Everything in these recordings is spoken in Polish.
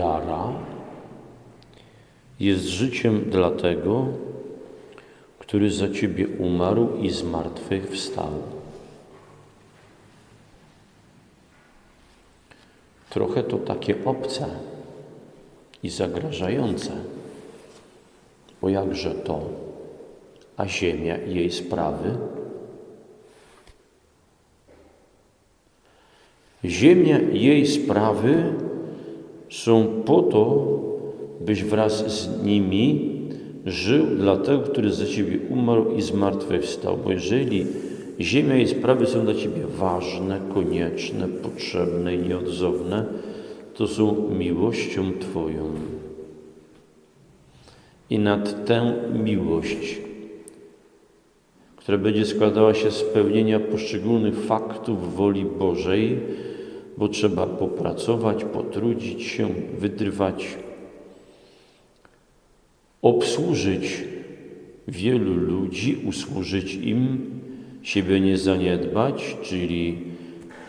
Wiara jest życiem dla tego, który za Ciebie umarł i z martwych wstał. Trochę to takie obce i zagrażające, bo jakże to, a ziemia i jej sprawy? Ziemia i jej sprawy są po to, byś wraz z nimi żył dla tego, który za Ciebie umarł i zmartwychwstał. Bo jeżeli ziemia i sprawy są dla Ciebie ważne, konieczne, potrzebne i nieodzowne, to są miłością Twoją. I nad tę miłość, która będzie składała się z spełnienia poszczególnych faktów woli Bożej, bo trzeba popracować, potrudzić się, wytrwać, obsłużyć wielu ludzi, usłużyć im, siebie nie zaniedbać, czyli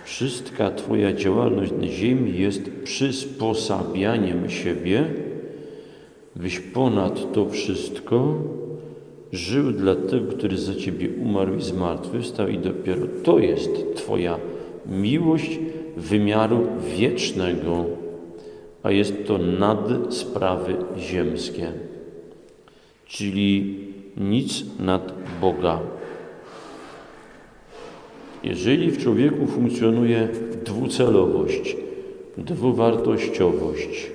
wszystka Twoja działalność na ziemi jest przysposabianiem siebie, byś ponad to wszystko żył dla tego, który za Ciebie umarł i zmartwychwstał i dopiero to jest Twoja miłość wymiaru wiecznego, a jest to nad sprawy ziemskie, czyli nic nad Boga. Jeżeli w człowieku funkcjonuje dwucelowość, dwuwartościowość,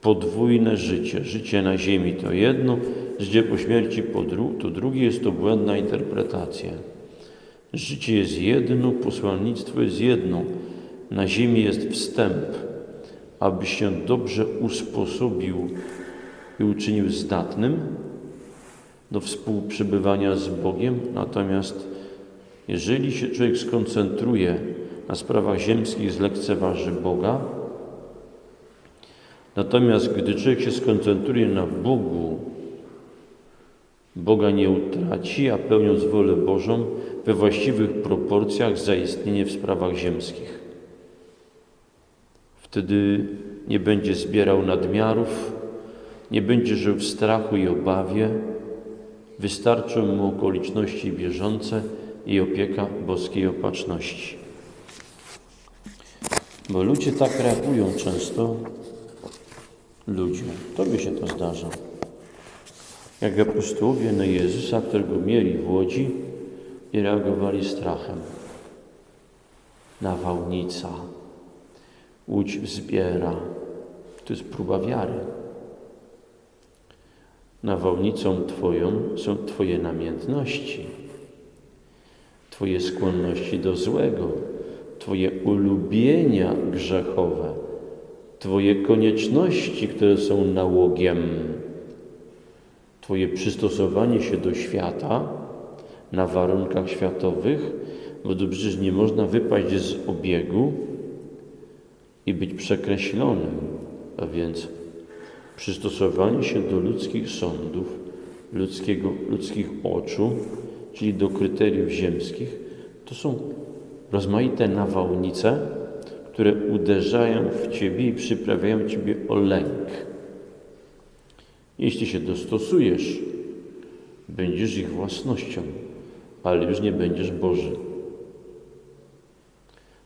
podwójne życie, życie na ziemi to jedno, życie po śmierci to drugie, jest to błędna interpretacja. Życie jest jedno, posłannictwo jest jedno. Na ziemi jest wstęp, aby się dobrze usposobił i uczynił zdatnym do współprzebywania z Bogiem. Natomiast jeżeli się człowiek skoncentruje na sprawach ziemskich, zlekceważy Boga. Natomiast gdy człowiek się skoncentruje na Bogu, Boga nie utraci, a pełniąc wolę Bożą we właściwych proporcjach zaistnieje w sprawach ziemskich. Wtedy nie będzie zbierał nadmiarów, nie będzie żył w strachu i obawie, wystarczą mu okoliczności bieżące i opieka boskiej opatrzności. Bo ludzie tak reagują często, ludzie, tobie się to zdarza. Jak apostołowie na Jezusa, którego mieli w Łodzi i reagowali strachem. Nawałnica, łódź wzbiera. To jest próba wiary. Nawałnicą Twoją są Twoje namiętności, Twoje skłonności do złego, Twoje ulubienia grzechowe, Twoje konieczności, które są nałogiem, Twoje przystosowanie się do świata na warunkach światowych, bo to przecież nie można wypaść z obiegu i być przekreślonym, a więc przystosowanie się do ludzkich sądów, ludzkiego, ludzkich oczu, czyli do kryteriów ziemskich, to są rozmaite nawałnice, które uderzają w Ciebie i przyprawiają Ciebie o lęk. Jeśli się dostosujesz, będziesz ich własnością, ale już nie będziesz Boży.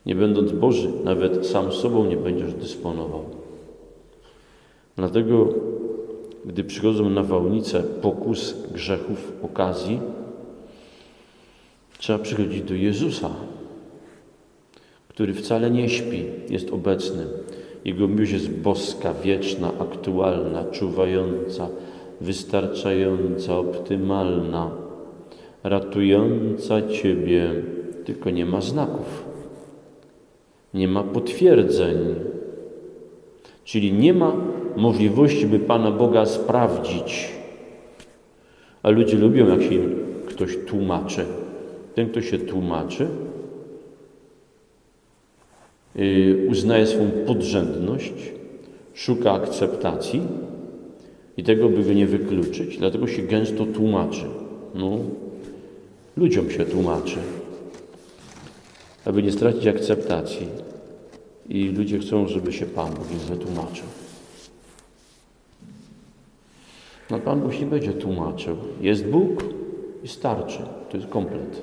Nie będąc Boży, nawet sam sobą nie będziesz dysponował. Dlatego, gdy przychodzą nawałnice pokus, grzechów, okazji, trzeba przychodzić do Jezusa, który wcale nie śpi, jest obecny. Jego miłość jest boska, wieczna, aktualna, czuwająca, wystarczająca, optymalna, ratująca Ciebie, tylko nie ma znaków, nie ma potwierdzeń, czyli nie ma możliwości, by Pana Boga sprawdzić. A ludzie lubią, jak się ktoś tłumaczy. Ten, kto się tłumaczy, yy, uznaje swą podrzędność, szuka akceptacji i tego, by go nie wykluczyć. Dlatego się gęsto tłumaczy. No, ludziom się tłumaczy, aby nie stracić akceptacji i ludzie chcą, żeby się Pan Bóg im wytłumaczył. No Pan Bóg nie będzie tłumaczył. Jest Bóg i starczy. To jest komplet.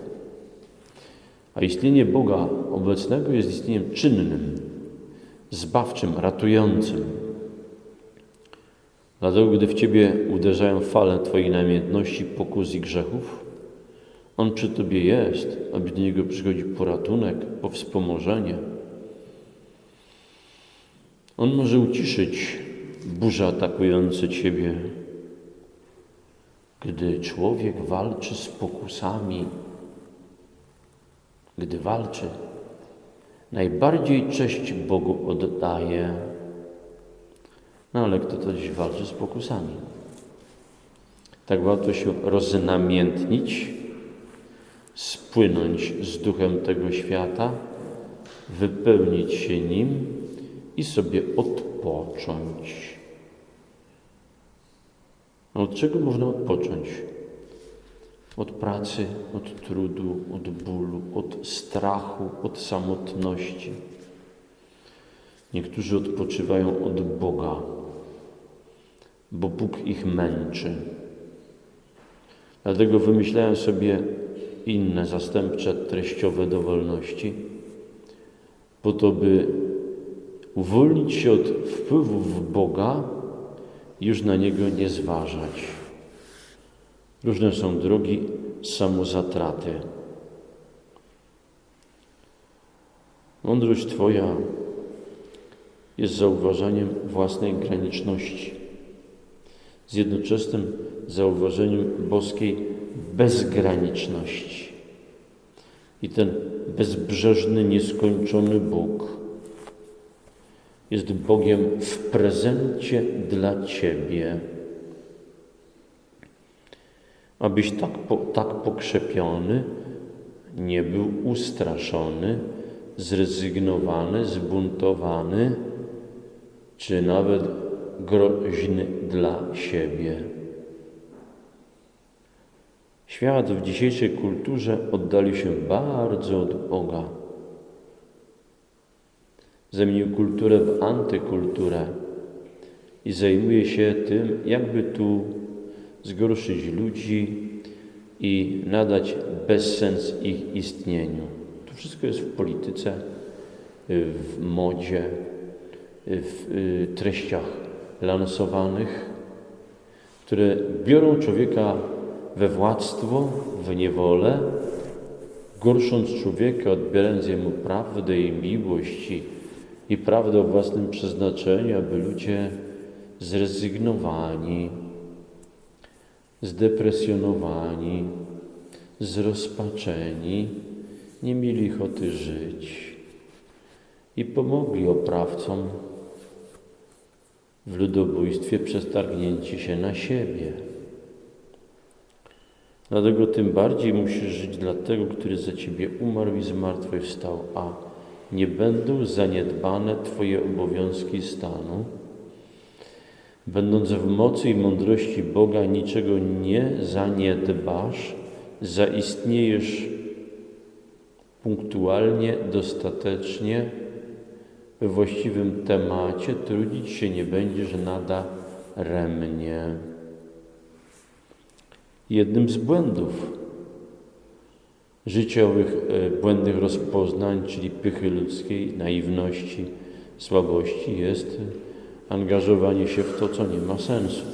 A istnienie Boga obecnego jest istnieniem czynnym, zbawczym, ratującym. Dlatego, gdy w Ciebie uderzają fale Twojej namiętności, pokus i grzechów, On przy Tobie jest, aby do Niego przychodzi poratunek, powspomożenie. On może uciszyć burze atakujące Ciebie, gdy człowiek walczy z pokusami, gdy walczy, najbardziej cześć Bogu oddaje. No ale kto to dziś walczy z pokusami? Tak warto się roznamiętnić, spłynąć z duchem tego świata, wypełnić się nim i sobie odpocząć. A od czego można odpocząć? Od pracy, od trudu, od bólu, od strachu, od samotności. Niektórzy odpoczywają od Boga, bo Bóg ich męczy. Dlatego wymyślałem sobie inne zastępcze treściowe dowolności, po to, by uwolnić się od wpływów Boga już na Niego nie zważać. Różne są drogi samozatraty. Mądrość Twoja jest zauważeniem własnej graniczności, z jednoczesnym zauważeniem boskiej bezgraniczności. I ten bezbrzeżny, nieskończony Bóg jest Bogiem w prezencie dla Ciebie. Abyś tak, po, tak pokrzepiony nie był ustraszony, zrezygnowany, zbuntowany, czy nawet groźny dla siebie. Świat w dzisiejszej kulturze oddalił się bardzo od Boga. Zamienił kulturę w antykulturę i zajmuje się tym, jakby tu zgorszyć ludzi i nadać bezsens ich istnieniu. To wszystko jest w polityce, w modzie, w y, treściach lansowanych, które biorą człowieka we władztwo, w niewolę, gorsząc człowieka, odbierając jemu prawdę i miłość i, prawdę o własnym przeznaczeniu, aby ludzie zrezygnowani, zdepresjonowani, zrozpaczeni, nie mieli ochoty żyć i pomogli oprawcom w ludobójstwie przez targnięcie się na siebie. Dlatego tym bardziej musisz żyć dla tego, który za Ciebie umarł i zmartwychwstał, a nie będą zaniedbane Twoje obowiązki stanu. Będąc w mocy i mądrości Boga, niczego nie zaniedbasz, zaistniejesz punktualnie, dostatecznie, we właściwym temacie, trudzić się nie będziesz nadaremnie. Jednym z błędów życiowych, e, błędnych rozpoznań, czyli pychy ludzkiej, naiwności, słabości, jest angażowanie się w to, co nie ma sensu.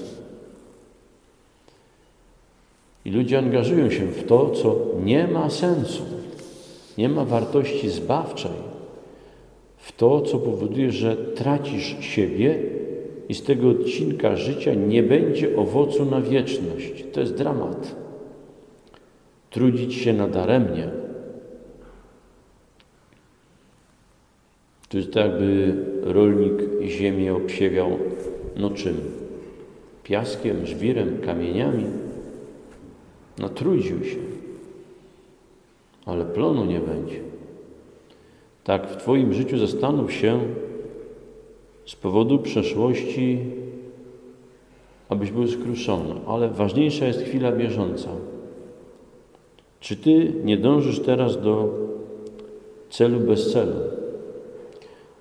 I ludzie angażują się w to, co nie ma sensu, nie ma wartości zbawczej, w to, co powoduje, że tracisz siebie i z tego odcinka życia nie będzie owocu na wieczność. To jest dramat. Trudzić się nadaremnie. To jest tak, jakby rolnik ziemię obsiewiał no czym? Piaskiem, żwirem, kamieniami. Natrudził się, ale plonu nie będzie. Tak w Twoim życiu zastanów się z powodu przeszłości, abyś był skruszony, ale ważniejsza jest chwila bieżąca. Czy Ty nie dążysz teraz do celu bez celu?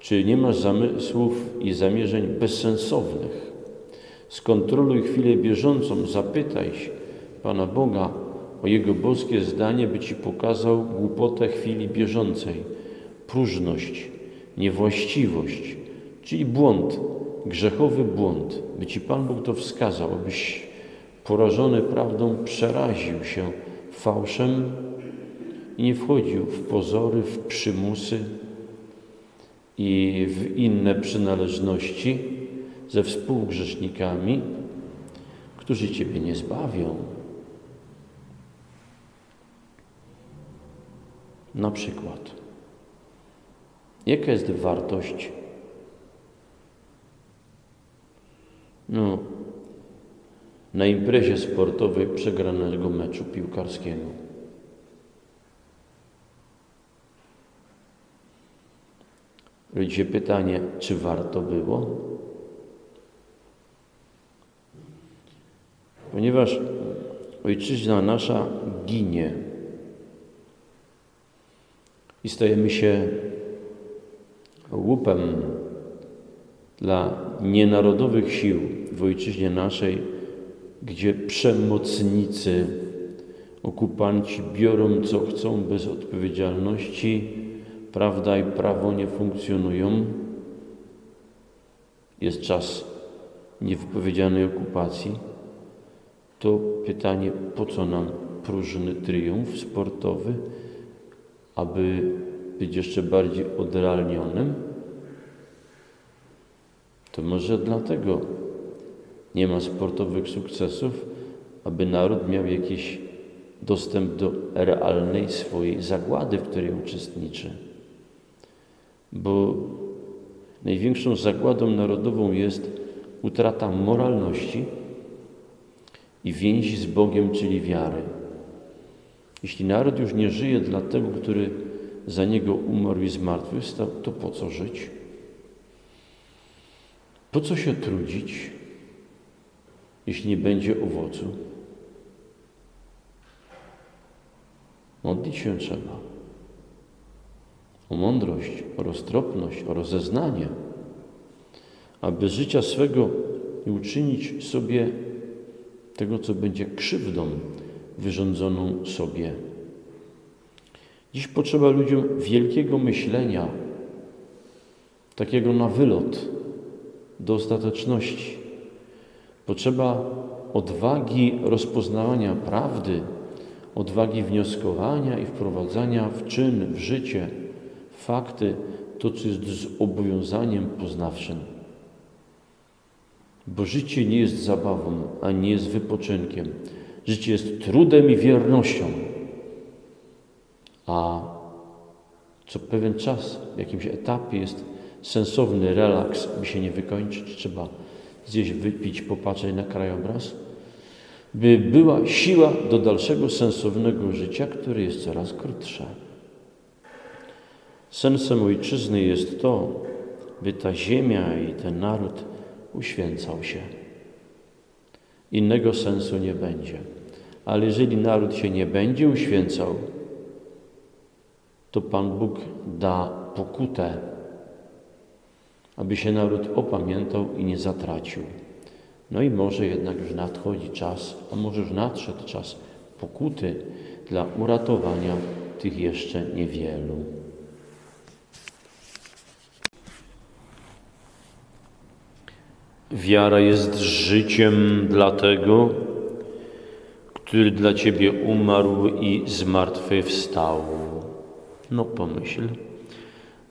Czy nie masz zamysłów i zamierzeń bezsensownych? Skontroluj chwilę bieżącą, zapytaj się Pana Boga o Jego boskie zdanie, by Ci pokazał głupotę chwili bieżącej, próżność, niewłaściwość, czyli błąd, grzechowy błąd, by Ci Pan Bóg to wskazał, abyś porażony prawdą przeraził się fałszem i nie wchodził w pozory, w przymusy i w inne przynależności ze współgrzesznikami, którzy Ciebie nie zbawią. Na przykład, jaka jest wartość no, na imprezie sportowej przegranego meczu piłkarskiego? Się pytanie, czy warto było? Ponieważ ojczyzna nasza ginie i stajemy się łupem dla nienarodowych sił w ojczyźnie naszej, gdzie przemocnicy, okupanci biorą co chcą bez odpowiedzialności, prawda i prawo nie funkcjonują. Jest czas niewypowiedzianej okupacji. To pytanie, po co nam próżny triumf sportowy, aby być jeszcze bardziej odrealnionym? To może dlatego nie ma sportowych sukcesów, aby naród miał jakiś dostęp do realnej swojej zagłady, w której uczestniczy. Bo największą zagładą narodową jest utrata moralności i więzi z Bogiem, czyli wiary. Jeśli naród już nie żyje dla tego, który za niego umarł i zmartwychwstał, to po co żyć? Po co się trudzić, jeśli nie będzie owocu? Modlić się trzeba o mądrość, o roztropność, o rozeznanie, aby życia swego nie uczynić sobie tego, co będzie krzywdą wyrządzoną sobie. Dziś potrzeba ludziom wielkiego myślenia, takiego na wylot, do ostateczności. Potrzeba odwagi rozpoznawania prawdy, odwagi wnioskowania i wprowadzania w czyn, w życie fakty, to co jest zobowiązaniem poznawczym. Bo życie nie jest zabawą, a nie jest wypoczynkiem. Życie jest trudem i wiernością. A co pewien czas, w jakimś etapie jest sensowny relaks, by się nie wykończyć, trzeba gdzieś wypić, popatrzeć na krajobraz, by była siła do dalszego sensownego życia, które jest coraz krótsze. Sensem ojczyzny jest to, by ta ziemia i ten naród uświęcał się. Innego sensu nie będzie. Ale jeżeli naród się nie będzie uświęcał, to Pan Bóg da pokutę, aby się naród opamiętał i nie zatracił. No i może jednak już nadchodzi czas, a może już nadszedł czas pokuty dla uratowania tych jeszcze niewielu. Wiara jest życiem dla tego, który dla Ciebie umarł i zmartwychwstał. No pomyśl,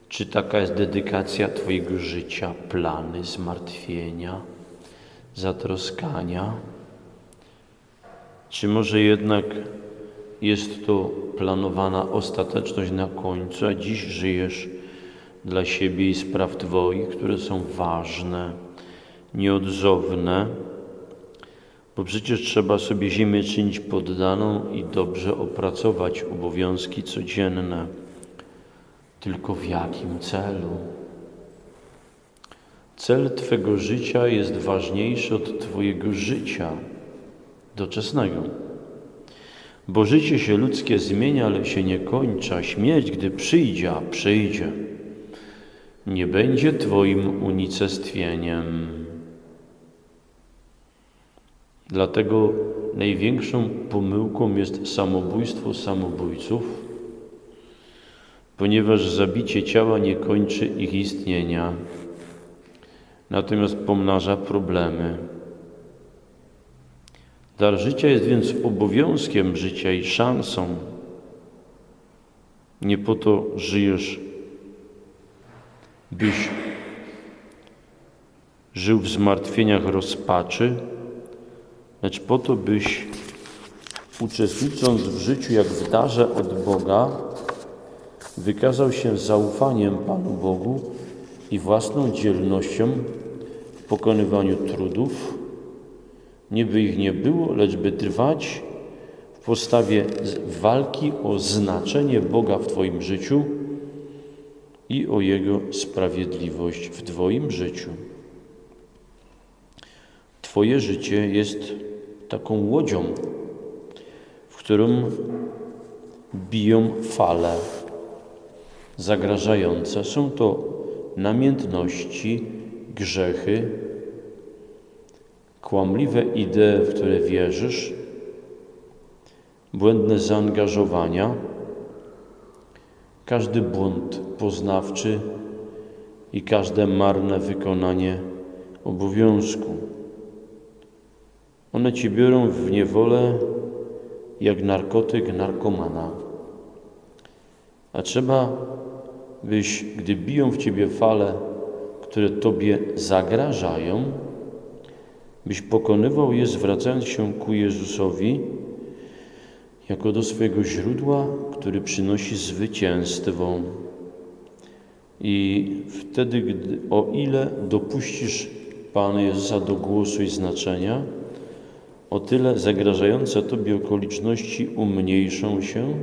czy taka jest dedykacja Twojego życia, plany zmartwienia, zatroskania? Czy może jednak jest to planowana ostateczność na końcu, a dziś żyjesz dla siebie i spraw Twoich, które są ważne? nieodzowne, bo przecież trzeba sobie ziemię czynić poddaną i dobrze opracować obowiązki codzienne. Tylko w jakim celu? Cel Twego życia jest ważniejszy od Twojego życia doczesnego. Bo życie się ludzkie zmienia, ale się nie kończy, śmierć, gdy przyjdzie, a przyjdzie, nie będzie Twoim unicestwieniem. Dlatego największą pomyłką jest samobójstwo samobójców, ponieważ zabicie ciała nie kończy ich istnienia, natomiast pomnaża problemy. Dar życia jest więc obowiązkiem życia i szansą. Nie po to żyjesz, byś żył w zmartwieniach rozpaczy, lecz po to, byś uczestnicząc w życiu jak w darze od Boga, wykazał się zaufaniem Panu Bogu i własną dzielnością w pokonywaniu trudów, nie by ich nie było, lecz by trwać w postawie walki o znaczenie Boga w Twoim życiu i o Jego sprawiedliwość w Twoim życiu. Twoje życie jest taką łodzią, w którą biją fale zagrażające. Są to namiętności, grzechy, kłamliwe idee, w które wierzysz, błędne zaangażowania, każdy błąd poznawczy i każde marne wykonanie obowiązku. One ci biorą w niewolę jak narkotyk narkomana. A trzeba, byś, gdy biją w ciebie fale, które tobie zagrażają, byś pokonywał je, zwracając się ku Jezusowi, jako do swojego źródła, który przynosi zwycięstwo. I wtedy, gdy, o ile dopuścisz Pana Jezusa do głosu i znaczenia, o tyle zagrażające Tobie okoliczności umniejszą się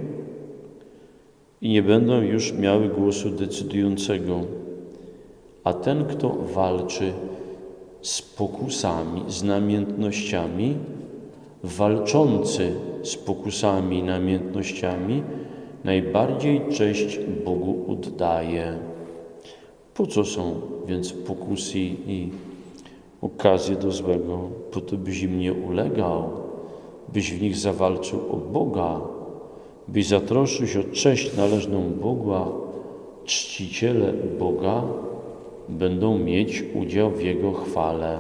i nie będą już miały głosu decydującego. A ten, kto walczy z pokusami, z namiętnościami, walczący z pokusami i namiętnościami, najbardziej cześć Bogu oddaje. Po co są więc pokusy i okazje do złego? Po to, byś im nie ulegał, byś w nich zawalczył o Boga, byś zatroszczył się o cześć należną Bogu, a czciciele Boga będą mieć udział w Jego chwale.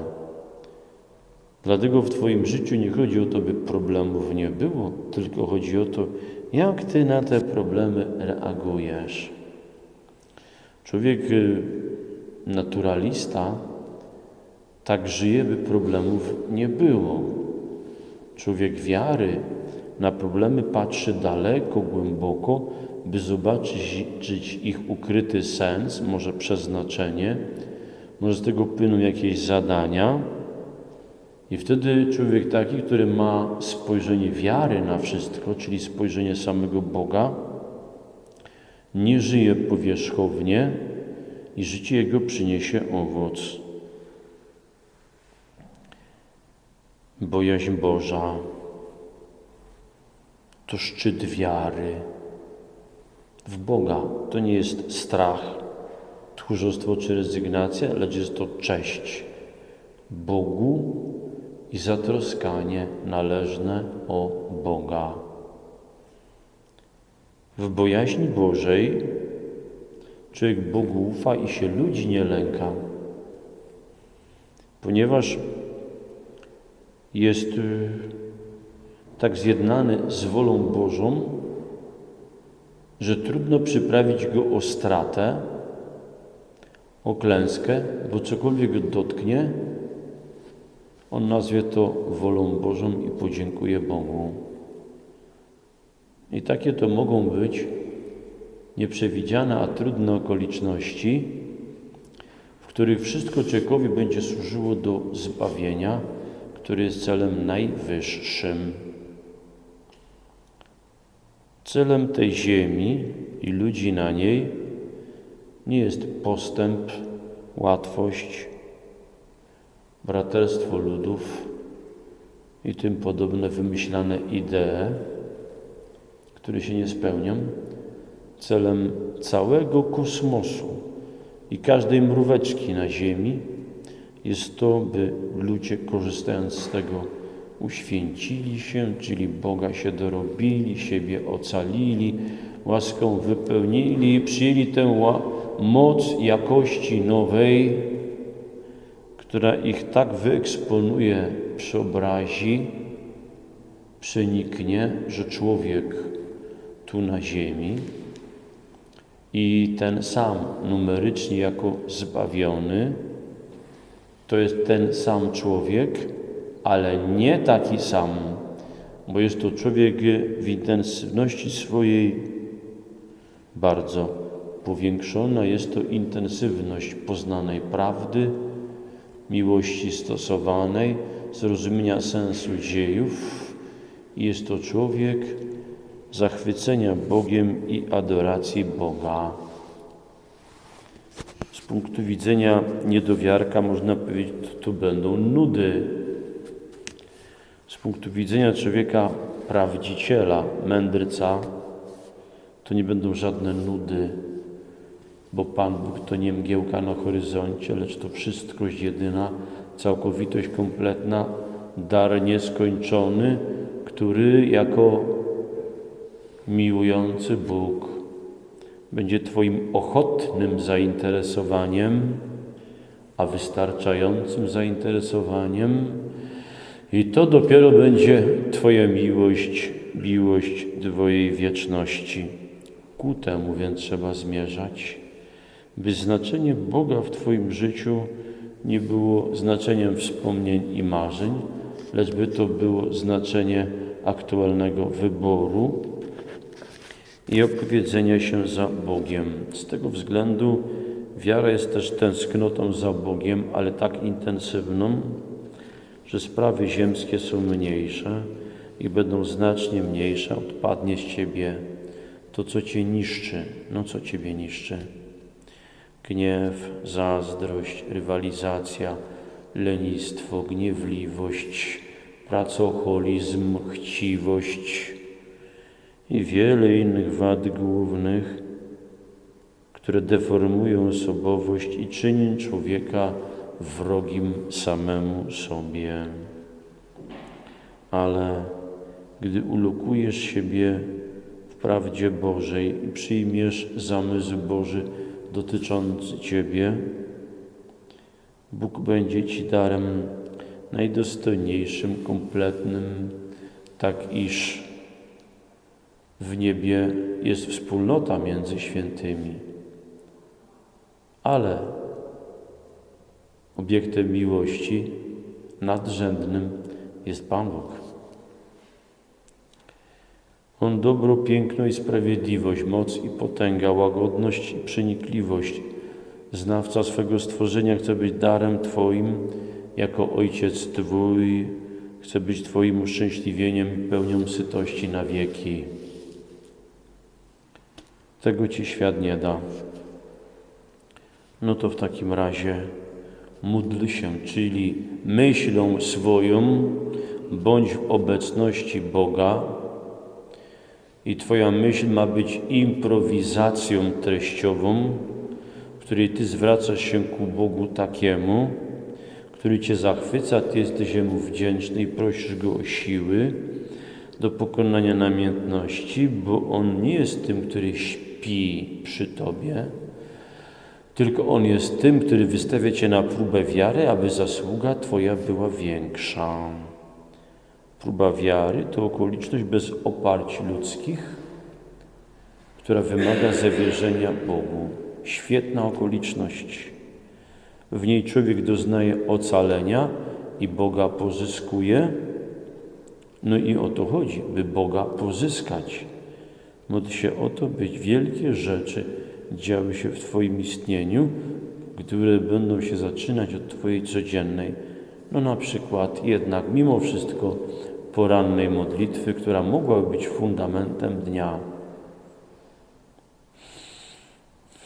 Dlatego w Twoim życiu nie chodzi o to, by problemów nie było, tylko chodzi o to, jak Ty na te problemy reagujesz. Człowiek y, naturalista tak żyje, by problemów nie było. Człowiek wiary na problemy patrzy daleko, głęboko, by zobaczyć ich ukryty sens, może przeznaczenie, może z tego płyną jakieś zadania. I wtedy człowiek taki, który ma spojrzenie wiary na wszystko, czyli spojrzenie samego Boga, nie żyje powierzchownie i życie jego przyniesie owoc. Bojaźń Boża to szczyt wiary w Boga. To nie jest strach, tchórzostwo czy rezygnacja, lecz jest to cześć Bogu i zatroskanie należne o Boga. W bojaźni Bożej człowiek Bogu ufa i się ludzi nie lęka, ponieważ jest y, tak zjednany z wolą Bożą, że trudno przyprawić go o stratę, o klęskę, bo cokolwiek go dotknie, on nazwie to wolą Bożą i podziękuje Bogu. I takie to mogą być nieprzewidziane, a trudne okoliczności, w których wszystko człowiekowi będzie służyło do zbawienia, który jest celem najwyższym. Celem tej ziemi i ludzi na niej nie jest postęp, łatwość, braterstwo ludów i tym podobne wymyślane idee, które się nie spełnią. Celem całego kosmosu i każdej mróweczki na Ziemi jest to, by ludzie korzystając z tego uświęcili się, czyli Boga się dorobili, siebie ocalili, łaską wypełnili, przyjęli tę moc jakości nowej, która ich tak wyeksponuje, przeobrazi, przeniknie, że człowiek tu na ziemi i ten sam numerycznie jako zbawiony, to jest ten sam człowiek, ale nie taki sam, bo jest to człowiek w intensywności swojej bardzo powiększona. Jest to intensywność poznanej prawdy, miłości stosowanej, zrozumienia sensu dziejów. Jest to człowiek zachwycenia Bogiem i adoracji Boga. Z punktu widzenia niedowiarka można powiedzieć, to, będą nudy. Z punktu widzenia człowieka prawdziciela, mędrca, to nie będą żadne nudy, bo Pan Bóg to nie mgiełka na horyzoncie, lecz to wszystkość jedyna, całkowitość kompletna, dar nieskończony, który jako miłujący Bóg będzie Twoim ochotnym zainteresowaniem, a wystarczającym zainteresowaniem, i to dopiero będzie Twoja miłość, miłość Twojej wieczności. Ku temu więc trzeba zmierzać, by znaczenie Boga w Twoim życiu nie było znaczeniem wspomnień i marzeń, lecz by to było znaczenie aktualnego wyboru i opowiedzenia się za Bogiem. Z tego względu wiara jest też tęsknotą za Bogiem, ale tak intensywną, że sprawy ziemskie są mniejsze i będą znacznie mniejsze, odpadnie z Ciebie to, co Cię niszczy. No co Ciebie niszczy? Gniew, zazdrość, rywalizacja, lenistwo, gniewliwość, pracoholizm, chciwość i wiele innych wad głównych, które deformują osobowość i czynią człowieka wrogim samemu sobie. Ale gdy ulokujesz siebie w prawdzie Bożej i przyjmiesz zamysł Boży dotyczący Ciebie, Bóg będzie Ci darem najdostojniejszym, kompletnym, tak iż w niebie jest wspólnota między świętymi, ale obiektem miłości nadrzędnym jest Pan Bóg. On dobro, piękno i sprawiedliwość, moc i potęga, łagodność i przenikliwość. Znawca swego stworzenia chce być darem Twoim, jako Ojciec Twój, chce być Twoim uszczęśliwieniem i pełnią sytości na wieki. Tego Ci świat nie da. No to w takim razie módl się, czyli myślą swoją bądź w obecności Boga. I Twoja myśl ma być improwizacją treściową, w której Ty zwracasz się ku Bogu takiemu, który Cię zachwyca, Ty jesteś Jemu wdzięczny i prosisz Go o siły do pokonania namiętności, bo On nie jest tym, który śpi przy Tobie, tylko On jest tym, który wystawia Cię na próbę wiary, aby zasługa Twoja była większa. Próba wiary to okoliczność bez oparć ludzkich, która wymaga zawierzenia Bogu. Świetna okoliczność. W niej człowiek doznaje ocalenia i Boga pozyskuje. No i o to chodzi, by Boga pozyskać. Módl się o to, by wielkie rzeczy działy się w Twoim istnieniu, które będą się zaczynać od Twojej codziennej. No na przykład jednak mimo wszystko porannej modlitwy, która mogłaby być fundamentem dnia.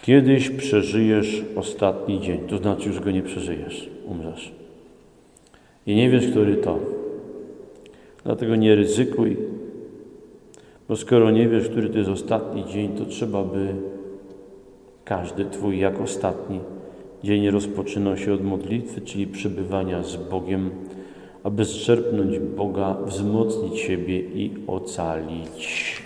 Kiedyś przeżyjesz ostatni dzień, to znaczy już go nie przeżyjesz, umrzesz. I nie wiesz, który to. Dlatego nie ryzykuj, bo skoro nie wiesz, który to jest ostatni dzień, to trzeba by każdy Twój jak ostatni dzień rozpoczynał się od modlitwy, czyli przebywania z Bogiem, aby zczerpnąć Boga, wzmocnić siebie i ocalić.